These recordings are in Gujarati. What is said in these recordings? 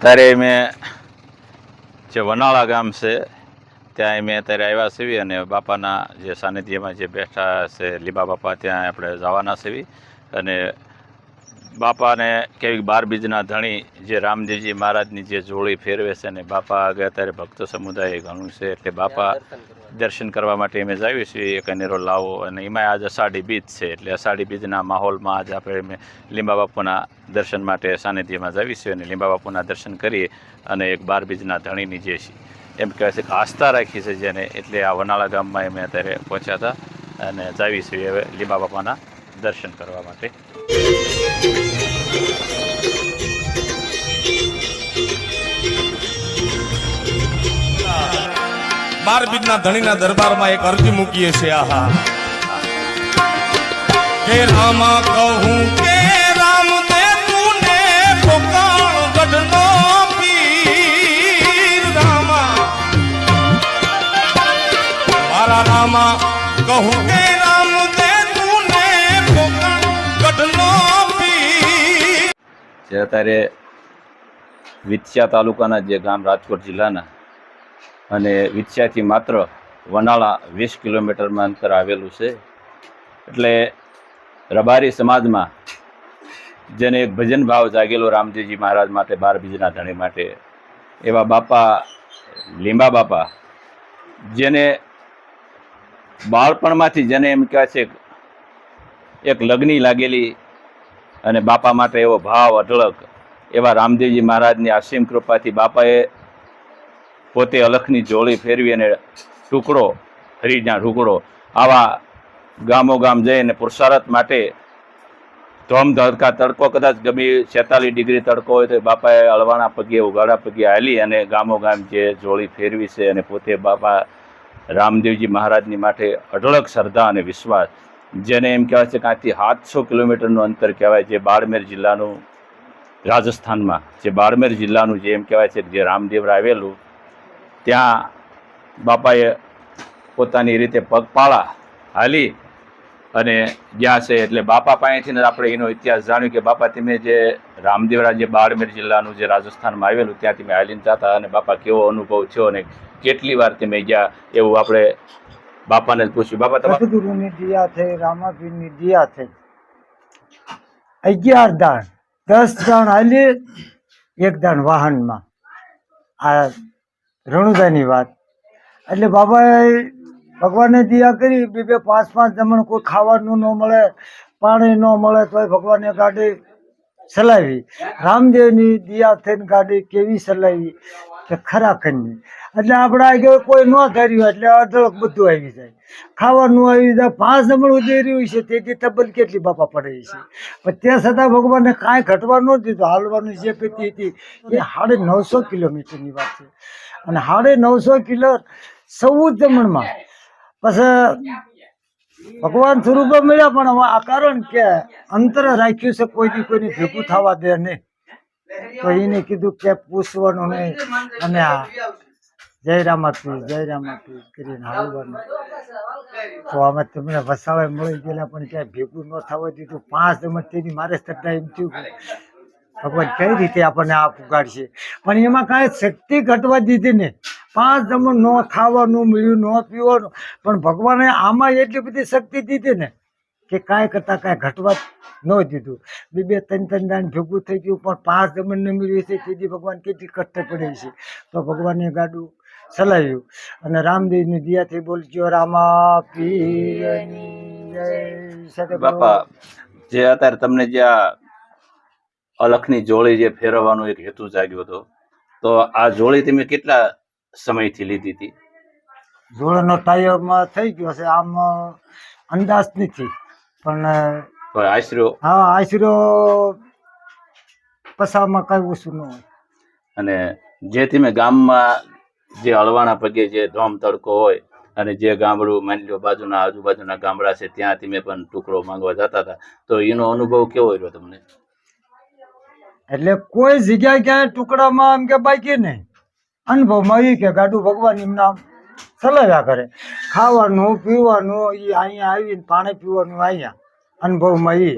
અત્યારે મેં જે વનાળા ગામ છે ત્યાં અમે અત્યારે આવ્યા છીએ અને બાપાના જે સાનિધ્યમાં જે બેઠા છે લીબા બાપા, ત્યાં આપણે જવાના છીએ. અને બાપાને કેવી બાર બીજના ધણી જે રામદેવજી મહારાજની જે જોડી ફેરવે છે ને બાપા આગળ અત્યારે ભક્ત સમુદાય ઘણું છે એટલે બાપા દર્શન કરવા માટે અમે જાવીએ છીએ. એક અનેરો લાવો અને એમાં આજ અષાઢી બીજ છે એટલે અષાઢી બીજના માહોલમાં આજ આપણે અમે લીંબા બાપુના દર્શન માટે સાનિધ્યમાં જાવીએ છીએ અને લીંબા બાપુના દર્શન કરીએ અને એક બાર બીજના ધણીની જે છે એમ કહેવાય છે કે આસ્થા રાખી છે જેને એટલે આ વનાળા ગામમાં અમે અત્યારે પહોંચ્યા હતા અને જાવી છીએ હવે લીંબા બાપાના દર્શન કરવા માટે. બાર બીજના ધણીના દરબારમાં એક અરજી મૂકીએ છે આહા. કે રામા કહું કે રામ દે તુને પોકાળ ગઢનો પીર. રામા. મારા રામા કહું કે રામ દે તુને પોકાળ ગઢનો પીર. અત્યારે વિછિયા તાલુકાના જે ગામ રાજકોટ જિલ્લાના અને વિછ્યાથી માત્ર વનાળા વીસ કિલોમીટરમાં અંતર આવેલું છે. એટલે રબારી સમાજમાં જેને એક ભજન ભાવ જાગેલો રામજીજી મહારાજ માટે, બાર બીજના ધણી માટે, એવા બાપા, લીંબા બાપા, જેને બાળપણમાંથી જેને એમ કહેવાય છે એક લગ્ની લાગેલી અને બાપા માટે એવો ભાવ અઢળક એવા રામદેવજી મહારાજની અસીમ કૃપાથી બાપાએ પોતે અલખની જોળી ફેરવી અને ટુકડો હરીના ટુકડો, આવા ગામો ગામ જઈને પુરુષાર્થ માટે ધોમ ધડકા તડકો કદાચ ગમે છેતાલીસ ડિગ્રી તડકો હોય તો બાપાએ અળવાના પગે ઉગાડા પગે હાલી અને ગામો ગામ જે જોળી ફેરવી છે અને પોતે બાપા રામદેવજી મહારાજની માટે અઢળક શ્રદ્ધા અને વિશ્વાસ, જેને એમ કહેવાય છે કે આથી સાતસો કિલોમીટરનું અંતર કહેવાય જે બાડમેર જિલ્લાનું રાજસ્થાનમાં, જે બાડમેર જિલ્લાનું જે એમ કહેવાય છે કે જે રામદેવરા આવેલું ત્યાં બાપાએ પોતાની રીતે પગપાળા હાલી અને જ્યાં છે એટલે બાપા પાસેથી આપણે એનો ઇતિહાસ જાણ્યો કે બાપા તમે જે રામદેવરા જે બાડમેર જિલ્લાનું જે રાજસ્થાનમાં આવેલું ત્યાં તમે હાલીને જતા અને બાપા કેવો અનુભવ થયો અને કેટલી વાર તમે ગયા એવું આપણે બાપાને જ પૂછ્યું. બાપા તમારે સદગુરુની દિયા થઈ રામાપીરની દિયા અગિયાર દાણ, દસ દાણ હાલી, એક દાણ વાહનમાં. આ રણુદાની વાત. એટલે બાબાએ ભગવાનને દિયા કરી, બે બે પાંચ પાંચ જમણ કોઈ ખાવાનું ન મળે, પાણી ન મળે, તોય ભગવાનને ગાડી ચલાવી. રામદેવની દિયા થઈને ગાડી કેવી ચલાવી કે ખરાખંડની એટલે આપણે આગળ કોઈ ન ધર્યું એટલે અઢળક બધું આવી જાય. ખાવાનું આવી જાય, પાંચ જમણું જઈ રહ્યું છે, તેથી તબલ કેટલી બાપા પડે છે. પણ ત્યાં છતાં ભગવાનને કાંઈ ઘટવા ન દીધું. હાલવાનું જે ગતિ હતી, એ સાડે નવસો કિલોમીટરની વાત છે. અને સાડે નવસો કિલો સૌ જમણમાં. પછી ભગવાન સ્વરૂપે મળ્યા, પણ હવે આ કારણ કે અંતર રાખ્યું છે કોઈ કોઈને ભેગું થવા દે નહીં. તો એને કીધું કે પૂછવાનું નહીં. અને આ જય રામાપી જય રામાપી કરીને હાલવાનું. તો અમે તમને વસાવે મળી ગયેલા, પણ ક્યાંય ભેગું ન થવા દીધું. પાંચ જમણ તેની મારે શ્રદ્ધા એમ થયું ભગવાન કઈ રીતે આપણને આ પુગાડશે? પણ એમાં કાંઈ શક્તિ ઘટવા દીધી ને પાંચ જમણ ન ખાવાનું મળ્યું, ન પીવાનું. પણ ભગવાને આમાં એટલી બધી શક્તિ દીધી ને કે કાંઈ કરતાં કાંઈ ઘટવા ન દીધું. બે બે ત્રણ ત્રણ દાન ભેગું થઈ ગયું, પણ પાંચ જમણ ન મળ્યું છે, તેથી ભગવાન કેટલી કષ્ટ પડે છે. તો ભગવાને ગાડું ચલાવ્યું અને રામદેવની દિયાથી બોલજો, રામા પીરની જય. બાપા, જે અત્યારે તમને જે આ અલખની જોડી જે ફેરવવાનો એક હેતુ જાગ્યો હતો. તો આ જોડી તમે કેટલા સમયથી લીધી હતી? જોડનો ટાયરમાં થઈ ગયો છે આમ અંદાજ નથી પણ આશરો? હા આશરો પસામાં કઈ ઓછું ન હોય. અને જે તમે ગામમાં જે હળવાના પગે જે ધોમ તડકો હોય અને જે ગામડું માની લો બાજુના આજુબાજુના ગામડા છે ત્યાં તમે પણ ટુકડો માંગવા જતા હતા. તો એનો અનુભવ કેવો રહ્યો તમને? એટલે કોઈ જગ્યાએ ક્યાંય ટુકડામાં એમ કે બાકી નહીં. અનુભવમાં એ કે ગાડું ભગવાન એમના ચલાવ્યા કરે. ખાવાનું પીવાનું એ અહીંયા આવીને પાણી પીવાનું અહીંયા. અનુભવમાં એ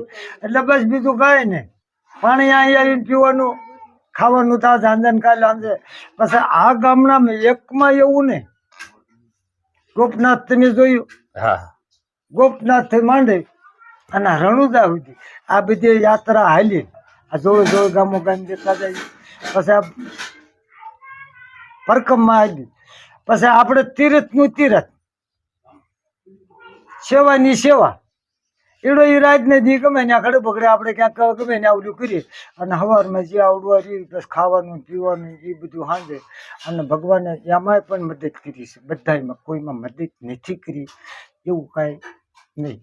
એટલે બસ બીજું કાંઈ નહીં. પાણી અહીંયા આવીને પીવાનું ખાવાનું તો જાંજન કાલે આંજે પછી આ ગામના એકમાં એવું ને ગોપનાથ તમે જોયું. હા. ગોપનાથથી માંડી અને રણુદા સુધી. આ બધી યાત્રા હાલી આ જોડે જોડે ગામો ગામ દેખા જાય પછી આ પરકમમાં આવી. પછી આપણે તીરથનું તીરથ. સેવાની સેવા. એડો એ રાતને દી ગમે ને ખડે પકડે આપણે ક્યાંક ગમે ને આવડું કરીએ. અને સવારમાં જે આવડું રહ્યું બસ ખાવાનું, પીવાનું એ બધું સાંજે અને ભગવાને એમાંય પણ મદદ કરી છે. બધાયમાં કોઈમાં મદદ નથી કરી. એવું કાંઈ નહીં.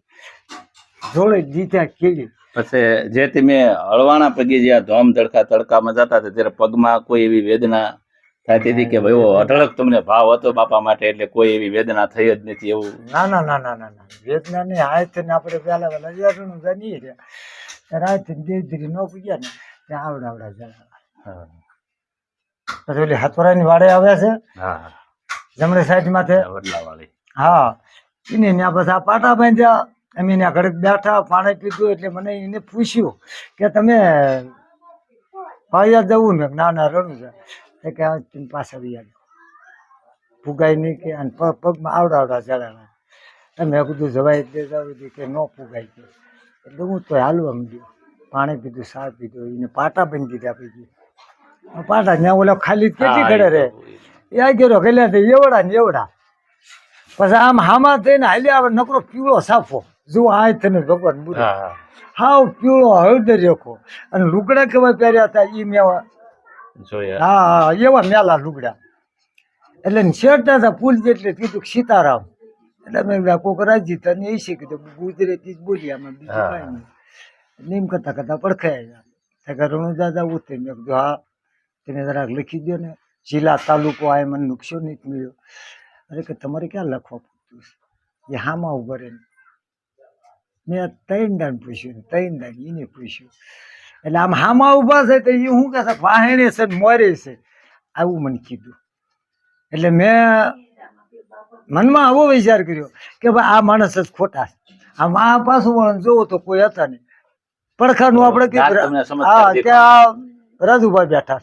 જોડે દીધા કેળી પછી જે તમે હળવાના પગે જે આ ધોમ ધડકા તડકામાં જતા હતા ત્યારે પગમાં કોઈ એવી વેદના થતી હતી કે ભાઈ અઢળક તમને ભાવ હતો બાપા માટે એટલે કોઈ એવી વેદના થઈ જ નથી એવું? ના ના ના ના ના ના. નહીં હાથ ને આપણે પહેલા પહેલા યારનું જાણીએ ત્યારે હાથ ધીરે ધીરે ન પૂગ્યા ને ત્યાં આવડે આવડે જણા. પછી ઓલી હથોરાની વાડે આવે છે. હા. જમણી સાઈડ માથે વડલાવાળી. હા. એને ત્યાં પછી આ પાટા બાંધ્યા. અમે એના ઘરે બેઠા પાણી પીધું એટલે મને એને પૂછ્યું કે તમે પાયા જવું? ને ના ના રણું છે. એ કે તમે પાછા વહી ફુગાય નહીં કે અને પગ પગમાં આવડા આવડા ચડાણા તમે કીધું જવાય દે જાવ કે ન ફુગાય કે એટલે હું તો હાલવા માંડ્યો. પાણી પીધું સાર પીધું એને પાટા બાંધી દીધા પછી. પાટા ત્યાં ઓલા ખાલી કેટલી ઘડે એ રે એ ગયો ગયેલા તે એવડા ને એવડા. પછી આમ હામાં થઈને હાલ્યા આવે નકરો પીળો સાફો જુઓ આ તને ભગવાન બુરો હાવ પીળો હળદર રેખો. અને લુગડા કેવા પહેર્યા હતા એ મેવા હા હા એવા મેલા લુગડા. એટલે છેડતા હતા ફૂલ જેટલે કીધું સીતારામ. એટલે મેં કોક રાજી તને એ કીધું ગુજરાતી જ બોલી આમાં બીજું કાંઈ નહીં. નીમ કરતા કરતા પડખાયા ગયા રણુ દાદા ઉતરે મેં કીધું હા તેને જરાક લખી દો ને. જિલ્લા તાલુકો આ મને નુકસાન નહીં મળ્યો અરે કે તમારે ક્યાં લખવા પૂછતું એ હામાં ઊભા રહીને. મેં ત્રણ દાન પૂછ્યું ત્રણ દાન એને પૂછ્યું. એટલે આમ હામાં ઊભા છે તો એ શું કહે છે? વાહેણે છે મોરે છે. આવું મને કીધું. એટલે મેં મનમાં આવો વિચાર કર્યો કે ભાઈ આ માણસ જ ખોટા છે. આમ આ પાછું વળણ જોવો તો કોઈ હતા નહીં. પડખાનું આપણે કીધું હા. ત્યાં રાજુભાઈ બેઠા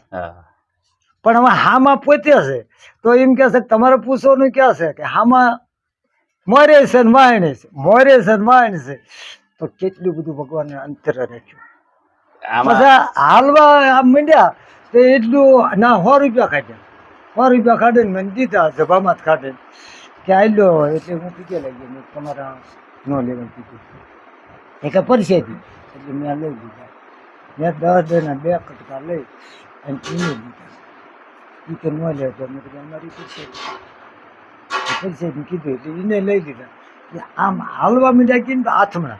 પણ હવે હામાં પોતે છે. તો એમ કે છે કે તમારે પૂછવાનું ક્યાં છે? કે હામાં મોરે છે ને વાયણે છે મોરે છે ને છે. તો કેટલું બધું ભગવાનને અંતર રાખ્યું. પછી હાલવા આમ માંડ્યા તો એટલું ના સો રૂપિયા કાઢ્યા સો રૂપિયા કાઢીને મને દીધા જભામાં જ કાઢીને કે આલ્યો એટલે હું પીકે લઈ ગયો. તમારા ન લેવલ કીધું એ કે પરસેથી એટલે મેં લઈ લીધા. મેં દસ જણા બે કટકા લઈ અને પીને દીધા એ તો ન લેતો મેં કીધું અમારી પરસેથી પરસેથી કીધું એટલે એને લઈ લીધા. કે આમ હાલવા મીડ્યા કે હાથમાં.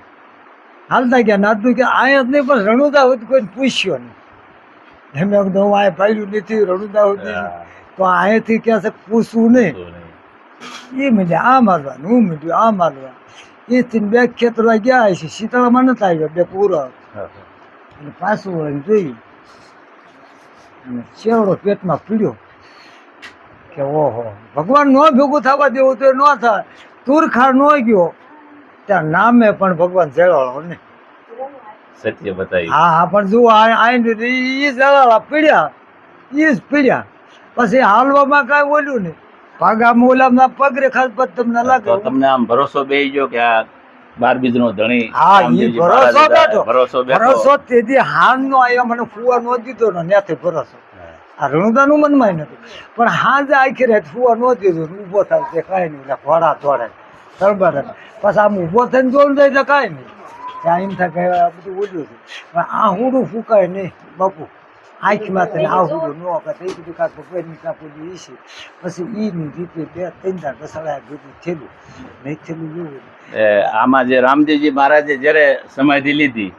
હાલતા ગયા નાતું કે આયા જ નહીં પણ રણુદા હોય કોઈ પૂછ્યો નહીં. એમ કીધું હું આ પાડ્યું નથી રણુદા હોય તો અહીંયાથી ક્યાં છે પૂછવું નહીં. એ મીડ્યા આ મારવા ને હું મીડ્યું આ મારવા. એ થી બે ખેતરવા ગયા છે શીતળામાં નથી આવ્યો બે પૂરો. અને પાછું વળીને જોયું અને ચેવડો પેટમાં પીડ્યો કે ઓહો ભગવાન ન ભેગું થવા દેવું તો ન થાય. તુરખાર ન ગયો. ત્યાં નામે પણ ભગવાન જળવાળો ને. સત્ય બતાવી હા હા પણ જુઓ ઈ જળાલા પીડ્યા. ઈ જ પીડ્યા. પછી હાલવામાં કાંઈ બોલ્યું નહીં. ભાગામાં ઓલામાં પગરે ખાસ પર તમને લાગે. તમને આમ ભરોસો બે ગયો કે આ બાર બીજ નો ધણી હા, રામદેવજી ભરોસો બેઠો. ભરોસો બેઠો. ભરોસો તેથી હાનનો આયો મને ફુવા નો દીધો ને ત્યાંથી ભરોસો. રણુદાનું મનમાં નતું પણ હાજ આખી રાત ફુવા નો દીધું ઊભો થાય તે કાંઈ નહીં. એટલે ઘોડા દોડે. તરબર પછી આમ ઊભો થઈને જોયું જાય તો કાંઈ નહીં ત્યાં એમ થાય કે આ બધું ઓછું છે. પણ આ હુંડું ફૂંકાય નહીં, બાપુ. આંખમાં તને આ હુંડું ન અપાય એ બધું કાંક ભગવાનની કાપું ઈ છે. પછી એની રીતે બે, ત્રણ ચાર બસાડા બધું થયેલું નહીં થયેલું જેવું આમાં જે રામજીજી મહારાજે જ્યારે સમાધિ લીધી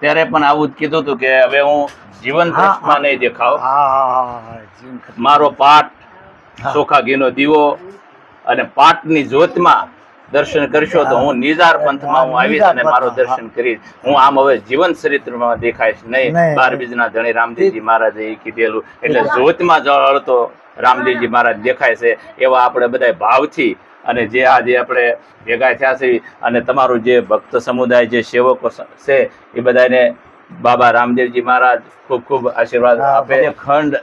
ત્યારે પણ આવું જ કીધું હતું કે હવે હું જીવન દ્રષ્ટમાં નહીં દેખાવ. મારો પાઠ. ચોખા ઘીનો દીવો અને પાઠની જ્યોતમાં દર્શન કરશો તો હું. નિઝાર પંથમાં હું આવીશ અને મારો દર્શન કરીશ. હું આમ હવે જીવન ચરિત્રમાં દેખાઈશ નહીં. નહીં. બાર બીજના ધણી રામદેવજી મહારાજે એ કીધેલું. એટલે જ્યોતમાં જળતો રામદેવજી મહારાજ દેખાય છે. એવા આપણે બધા ભાવથી અને જે આજે આપણે ભેગા થયા છે અને તમારું જે ભક્ત સમુદાય જે સેવકો છે એ બધાને બાબા રામદેવજી મહારાજ ખૂબ ખૂબ આશીર્વાદ આપે. ખંડ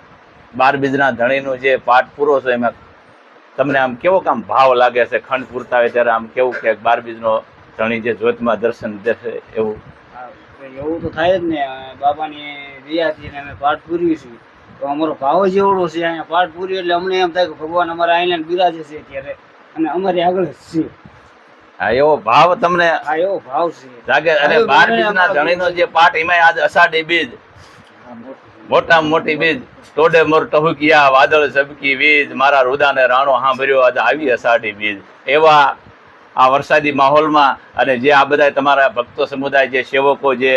બાર બીજના ધણીનો જે પાઠ પૂરો છે એમાં તમને આમ કેવો કામ ભાવ લાગે છે? ખંડ પૂરતા હોય ત્યારે આમ કેવું કે બાર બીજનો ધણી જે જ્યોતમાં દર્શન દેશે એવું? એવું તો થાય જ ને. બાબાની દયાથી અમે પાઠ પૂર્યું છે તો અમારો ભાવ જ એવડો છે. અહીંયા પાઠ પૂર્યું એટલે અમને એમ થાય કે ભગવાન અમારા આઈલેન્ડ બિરાજે છે અત્યારે. અને અમારી આગળ છે હા એવો ભાવ તમને એવો ભાવ છે. લાગે અને બાર બીજના ધણીનો જે પાઠ એમાં આજ અષાઢી બીજ. મોટામાં મોટી બીજ. ટોડે મોર ટહુકિયા વાદળ ઝબકી બીજ મારા રુદાને રાણો સાંભળ્યો આજે આવી અષાઢી બીજ. એવા આ વરસાદી માહોલમાં અને જે આ બધા તમારા ભક્તો સમુદાય જે સેવકો જે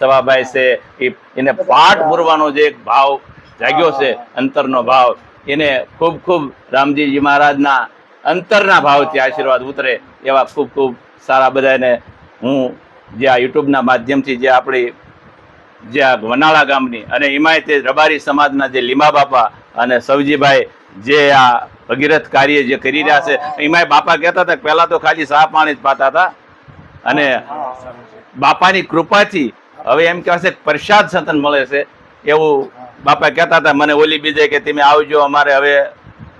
સવાભાઈ છે એને પાઠ પૂરવાનો જે એક ભાવ જાગ્યો છે અંતરનો ભાવ. એને ખૂબ ખૂબ રામજીજી મહારાજના અંતરના ભાવથી આશીર્વાદ ઉતરે એવા ખૂબ ખૂબ સારા બધાને હું જે આ યુટ્યુબના માધ્યમથી જે આપણી જે આ વનાળા ગામની અને એમાંય તે રબારી સમાજના જે લીમા બાપા અને સવજીભાઈ જે આ ભગીરથ કાર્ય જે કરી રહ્યા છે, એમાંય બાપા કહેતા હતા પહેલાં તો ખાલી સા પાણી જ પાતા હતા. અને બાપાની કૃપાથી હવે એમ કહેવાશે પ્રસાદ સંતન મળે છે એવું બાપા કહેતા હતા. મને ઓલી બીજે કે તમે આવજો અમારે હવે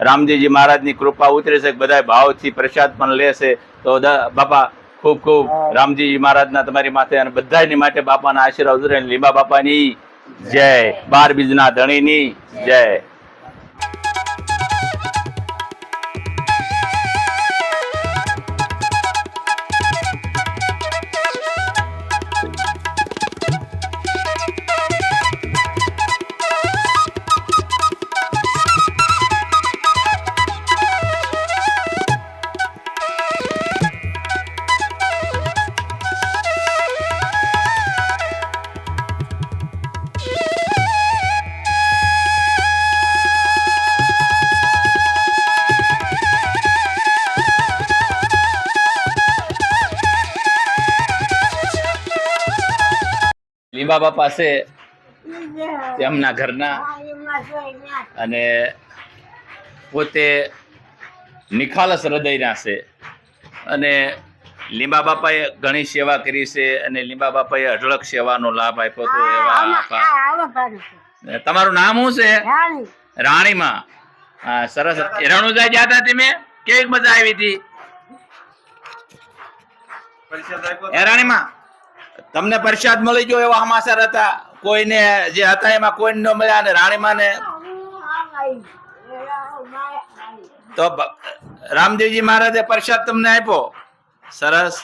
રામજીજી મહારાજની કૃપા ઉતરે છે બધા ભાવથી પ્રસાદ પણ લે છે. તો બાપા ખૂબ ખૂબ રામજીજી મહારાજના તમારી માથે અને બધાની માટે બાપાના આશીર્વાદ ઉતરે. લીંબા બાપાની જય. બાર બીજના ધણીની જય. લીંબા બાપા છે તેમના ઘરના. અને પોતે નિખાલસ હૃદયના છે. અને લીંબા બાપાએ ઘણી સેવા કરી છે અને લીંબા બાપાએ અઢળક સેવાનો લાભ આપ્યો હતો એવા તમારું નામ શું છે? રાણીમાં. હા સરસ. રણુજા ગયા હતા તમે? કેવી મજા આવી હતી? એ રાણીમાં? તમને પ્રસાદ મળી ગયો એવા સમાચાર હતા. કોઈને જે હતા એમાં કોઈને ન મળ્યા અને રાણીમાં ને તો રામદેવજી મહારાજે પ્રસાદ તમને આપ્યો? સરસ.